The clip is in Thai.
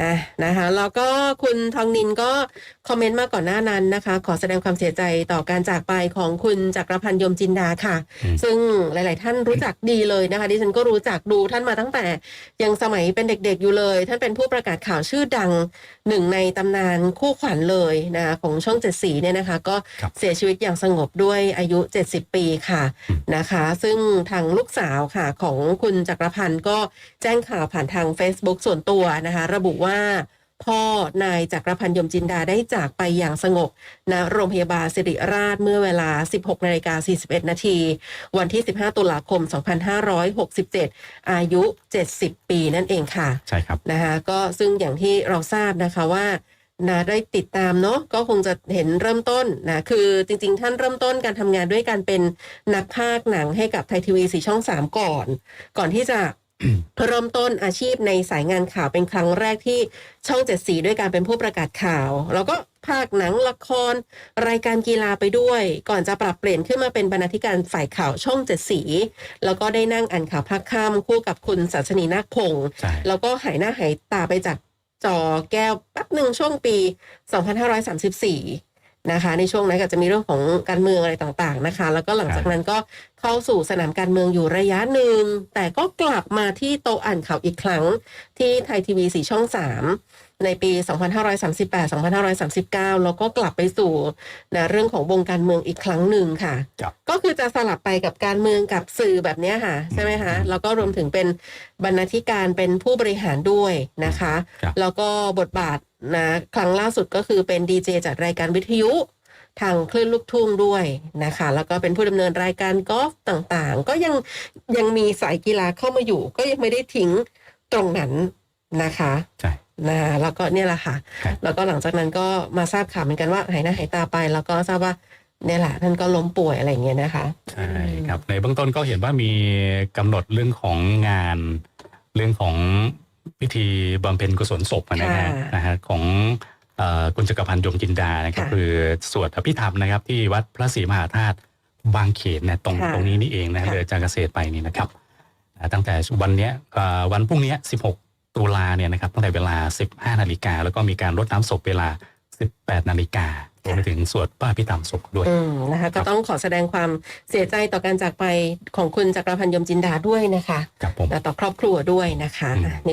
อะนะคะแล้วก็คุณทองนินก็คอมเมนต์มาก่อนหน้านั้นนะคะ ขอแสดงความเสียใจต่อการจากไปของคุณจักรพันธ์ยมจินดาค่ะอืมซึ่งหลาย ๆ ท่านรู้จักดีเลยนะคะ ดิฉันก็รู้จักดูท่านมาตั้งแต่ยังสมัยเป็นเด็ก ๆ อยู่เลย ท่านเป็นผู้ประกาศข่าวชื่อดังหนึ่งในตำนานคู่ขวัญเลยนะคะของช่องเจ็ดสีเนี่ยนะคะ ก็ครับเสียชีวิตอย่างสงบด้วยอายุ 70 ปีค่ะอืมนะคะ ซึ่งทางลูกสาวค่ะของคุณจักรพันธ์ก็แจ้งข่าวผ่านทาง Facebook ส่วนตัวนะคะ ระบุว่า พ่อนายจักรพันธ์ยมจินดาได้จากไปอย่างสงบณโรงพยาบาลสิริราชเมื่อเวลา 16นาฬิกา41 นาที วันที่ 15 ตุลาคม 2567 อายุ 70 ปีนั่นเองค่ะ ใช่ครับนะคะก็ซึ่งอย่างที่เราทราบนะคะว่านะได้ติดตามเนาะก็คงจะเห็นเริ่มต้นนะคือจริงๆ ท่านเริ่มต้นการทำงานด้วยการเป็นนักพากย์หนังให้กับไทยทีวีสีช่อง 3 ก่อน ก่อนที่จะ เริ่มต้นอาชีพในสายงานข่าวเป็นครั้งแรกที่ช่องเจ็ดสีด้วยการเป็นผู้ประกาศข่าว แล้วก็ภาคหนังละคร รายการกีฬาไปด้วย ก่อนจะปรับเปลี่ยนขึ้นมาเป็นบรรณาธิการฝ่ายข่าวช่องเจ็ดสี แล้วก็ได้นั่งอ่านข่าวภาคค่ำคู่กับคุณศาสนีนาคพงศ์ใช่แล้วก็หายหน้าหายตาไปจากจอแก้วแป๊บหนึ่งช่วงปี 2534นะคะในช่วงนั้นก็จะมีเรื่องของการเมืองอะไรต่างๆนะคะ แล้วก็หลังจากนั้นก็ เข้าสู่สนามการเมืองอยู่ระยะหนึ่ง แต่ก็กลับมาที่โต๊ะอ่านข่าวอีกครั้ง ที่ไทยทีวีสีช่อง 3 ในปี 2538-2539 แล้วก็กลับไปสู่นะเรื่องของวงการเมืองอีกครั้งหนึ่งค่ะครับก็คือจะสลับไปกับการเมืองกับสื่อแบบเนี้ยค่ะ ใช่ไหมคะอืมแล้วก็รวมถึงเป็นบรรณาธิการเป็นผู้บริหารด้วยนะคะครับแล้วก็บทบาทนะครั้งล่าสุดก็คือเป็นดีเจจัดรายการวิทยุ ทางคลื่นลูกทุ่งด้วยนะคะ แล้วก็เป็นผู้ดำเนินรายการกอล์ฟต่างๆ ก็ยังยังมีสายกีฬาเข้ามาอยู่ ก็ยังไม่ได้ทิ้งตรงนั้นนะคะใช่นะแล้วก็เนี่ยแหละค่ะครับแล้วก็หลังจากนั้นก็มาทราบข่าวเหมือนกันว่าหายหน้าหายตาไป แล้วก็ทราบว่าเนี่ยแหละท่านก็ล้มป่วยอะไรอย่างเงี้ยนะคะใช่ครับในเบื้องต้นก็เห็นว่ามีกำหนดเรื่องของงานเรื่องของพิธีบำเพ็ญกุศลศพนะฮะค่ะนะฮะของเอ่อ คุณจักรพันธ์ยมจินดานะครับค่ะคือสวดอภิธรรมนะครับ ที่วัดพระศรีมหาธาตุบางเขนเนี่ยตรงค่ะตรงนี้นี่เองนะค่ะเลยจากเกษตรไปนี่นะครับอ่าตั้งแต่วันเนี้ยเอ่อวันพรุ่งเนี้ย16 ตุลาเนี่ยนะครับตั้งแต่เวลา 15 นาฬิกาแล้วก็มีการรดน้ำศพเวลา 18 นาฬิการวมไปถึงสวดพระอภิธรรมศพด้วยอืมนะคะก็ต้องขอแสดงความเสียใจต่อการจากไปของคุณจักรพันธ์ยมจินดาด้วยนะคะครับผมและต่อครอบครัวด้วยนะคะอืมอะนี่